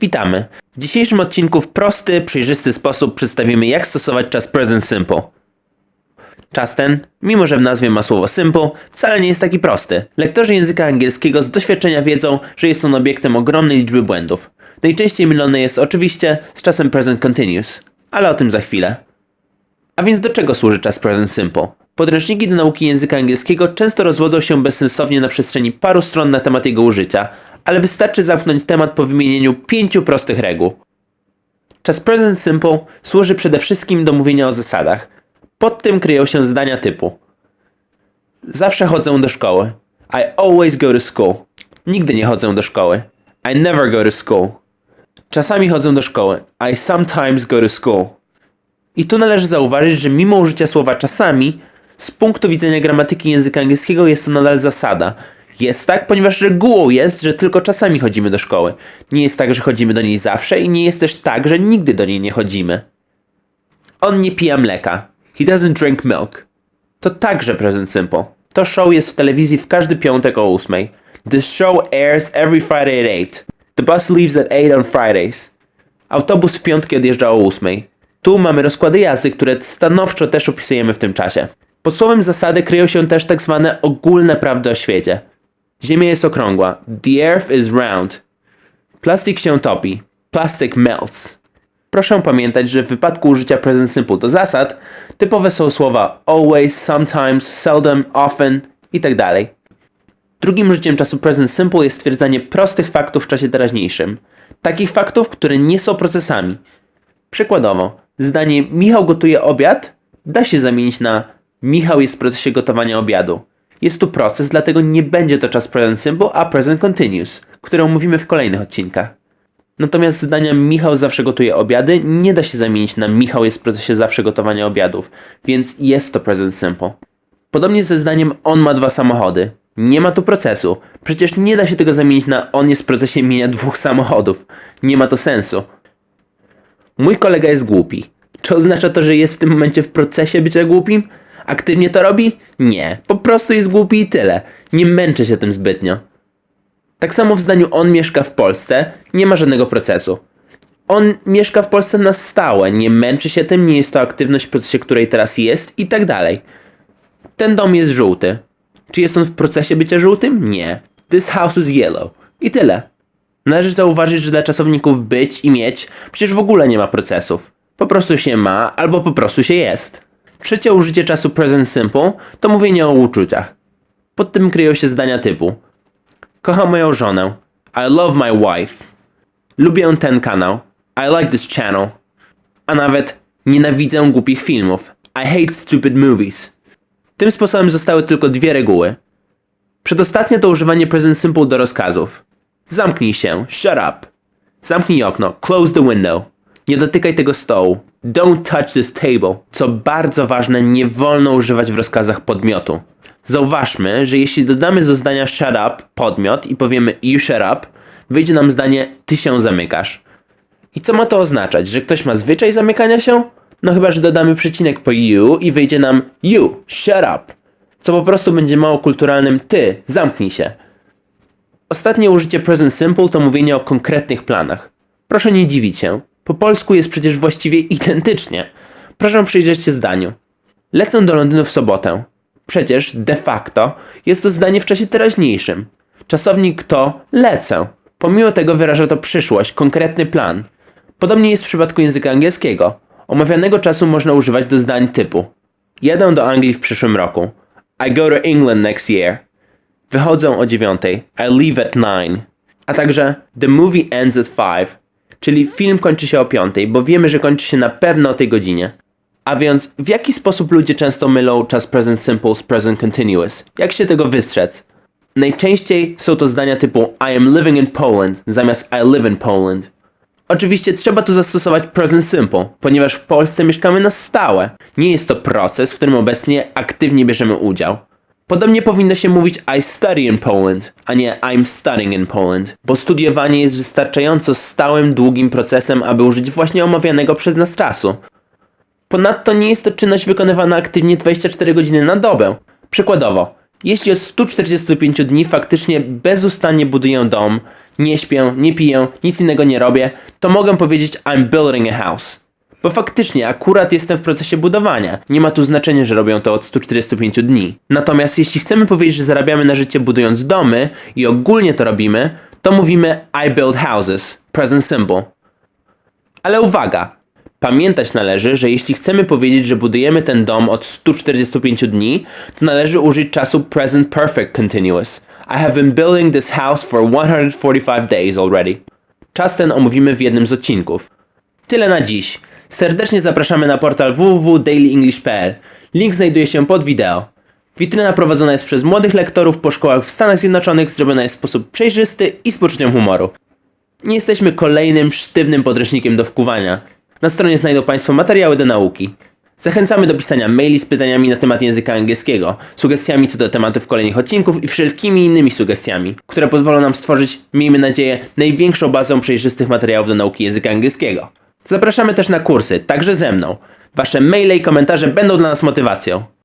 Witamy. W dzisiejszym odcinku w prosty, przejrzysty sposób przedstawimy jak stosować czas present simple. Czas ten, mimo że w nazwie ma słowo simple, wcale nie jest taki prosty. Lektorzy języka angielskiego z doświadczenia wiedzą, że jest on obiektem ogromnej liczby błędów. Najczęściej mylony jest oczywiście z czasem present continuous, ale o tym za chwilę. A więc do czego służy czas present simple? Podręczniki do nauki języka angielskiego często rozwodzą się bezsensownie na przestrzeni paru stron na temat jego użycia, ale wystarczy zamknąć temat po wymienieniu pięciu prostych reguł. Czas present simple służy przede wszystkim do mówienia o zasadach. Pod tym kryją się zdania typu Zawsze chodzę do szkoły. I always go to school. Nigdy nie chodzę do szkoły. I never go to school. Czasami chodzę do szkoły. I sometimes go to school. I tu należy zauważyć, że mimo użycia słowa czasami, z punktu widzenia gramatyki języka angielskiego jest to nadal zasada. Jest tak, ponieważ regułą jest, że tylko czasami chodzimy do szkoły. Nie jest tak, że chodzimy do niej zawsze i nie jest też tak, że nigdy do niej nie chodzimy. On nie pija mleka. He doesn't drink milk. To także present simple. To show jest w telewizji w każdy piątek o 8. The show airs every Friday at 8. The bus leaves at 8 on Fridays. Autobus w piątki odjeżdża o 8. Tu mamy rozkłady jazdy, które stanowczo też opisujemy w tym czasie. Pod słowem zasady kryją się też tak zwane ogólne prawdy o świecie. Ziemia jest okrągła. The earth is round. Plastik się topi. Plastic melts. Proszę pamiętać, że w wypadku użycia present simple do zasad typowe są słowa always, sometimes, seldom, often itd. Drugim użyciem czasu present simple jest stwierdzanie prostych faktów w czasie teraźniejszym. Takich faktów, które nie są procesami. Przykładowo, zdanie Michał gotuje obiad da się zamienić na Michał jest w procesie gotowania obiadu. Jest tu proces, dlatego nie będzie to czas present simple, a present continuous, który omówimy w kolejnych odcinkach. Natomiast zdania Michał zawsze gotuje obiady nie da się zamienić na Michał jest w procesie zawsze gotowania obiadów, więc jest to present simple. Podobnie ze zdaniem on ma dwa samochody. Nie ma tu procesu. Przecież nie da się tego zamienić na on jest w procesie mienia dwóch samochodów. Nie ma to sensu. Mój kolega jest głupi. Czy oznacza to, że jest w tym momencie w procesie bycia głupim? Aktywnie to robi? Nie. Po prostu jest głupi i tyle. Nie męczy się tym zbytnio. Tak samo w zdaniu on mieszka w Polsce nie ma żadnego procesu. On mieszka w Polsce na stałe, nie męczy się tym, nie jest to aktywność w procesie, której teraz jest i tak dalej. Ten dom jest żółty. Czy jest on w procesie bycia żółtym? Nie. This house is yellow. I tyle. Należy zauważyć, że dla czasowników być i mieć przecież w ogóle nie ma procesów. Po prostu się ma albo po prostu się jest. Trzecie użycie czasu present simple to mówienie o uczuciach. Pod tym kryją się zdania typu Kocham moją żonę. I love my wife. Lubię ten kanał. I like this channel. A nawet nienawidzę głupich filmów. I hate stupid movies. Tym sposobem zostały tylko dwie reguły. Przedostatnie to używanie present simple do rozkazów. Zamknij się. Shut up. Zamknij okno. Close the window. Nie dotykaj tego stołu. Don't touch this table. Co bardzo ważne, nie wolno używać w rozkazach podmiotu. Zauważmy, że jeśli dodamy do zdania shut up podmiot i powiemy you shut up, wyjdzie nam zdanie ty się zamykasz. I co ma to oznaczać? Że ktoś ma zwyczaj zamykania się? No chyba, że dodamy przecinek po you i wyjdzie nam you, shut up. Co po prostu będzie mało kulturalnym ty, zamknij się. Ostatnie użycie present simple to mówienie o konkretnych planach. Proszę nie dziwić się. Po polsku jest przecież właściwie identycznie. Proszę przyjrzeć się zdaniu. Lecę do Londynu w sobotę. Przecież de facto jest to zdanie w czasie teraźniejszym. Czasownik to lecę. Pomimo tego wyraża to przyszłość, konkretny plan. Podobnie jest w przypadku języka angielskiego. Omawianego czasu można używać do zdań typu Jedę do Anglii w przyszłym roku. I go to England next year. Wychodzę o dziewiątej. I leave at nine. A także The movie ends at five. Czyli film kończy się o piątej, bo wiemy, że kończy się na pewno o tej godzinie. A więc w jaki sposób ludzie często mylą czas present simple z present continuous? Jak się tego wystrzec? Najczęściej są to zdania typu I am living in Poland zamiast I live in Poland. Oczywiście trzeba tu zastosować present simple, ponieważ w Polsce mieszkamy na stałe. Nie jest to proces, w którym obecnie aktywnie bierzemy udział. Podobnie powinno się mówić I study in Poland, a nie I'm studying in Poland, bo studiowanie jest wystarczająco stałym, długim procesem, aby użyć właśnie omawianego przez nas czasu. Ponadto nie jest to czynność wykonywana aktywnie 24 godziny na dobę. Przykładowo, Jeśli od 145 dni faktycznie bezustannie buduję dom, nie śpię, nie piję, nic innego nie robię, to mogę powiedzieć I'm building a house. Bo faktycznie akurat jestem w procesie budowania. Nie ma tu znaczenia, że robię to od 145 dni. Natomiast jeśli chcemy powiedzieć, że zarabiamy na życie budując domy i ogólnie to robimy, to mówimy I build houses, present simple. Ale uwaga! Pamiętać należy, że jeśli chcemy powiedzieć, że budujemy ten dom od 145 dni, to należy użyć czasu present perfect continuous. I have been building this house for 145 days already. Czas ten omówimy w jednym z odcinków. Tyle na dziś. Serdecznie zapraszamy na portal www.dailyenglish.pl. Link znajduje się pod wideo. Witryna prowadzona jest przez młodych lektorów po szkołach w Stanach Zjednoczonych, zrobiona jest w sposób przejrzysty i z poczuciem humoru. Nie jesteśmy kolejnym sztywnym podręcznikiem do wkuwania. Na stronie znajdą Państwo materiały do nauki. Zachęcamy do pisania maili z pytaniami na temat języka angielskiego, sugestiami co do tematów kolejnych odcinków i wszelkimi innymi sugestiami, które pozwolą nam stworzyć, miejmy nadzieję, największą bazę przejrzystych materiałów do nauki języka angielskiego. Zapraszamy też na kursy, także ze mną. Wasze maile i komentarze będą dla nas motywacją.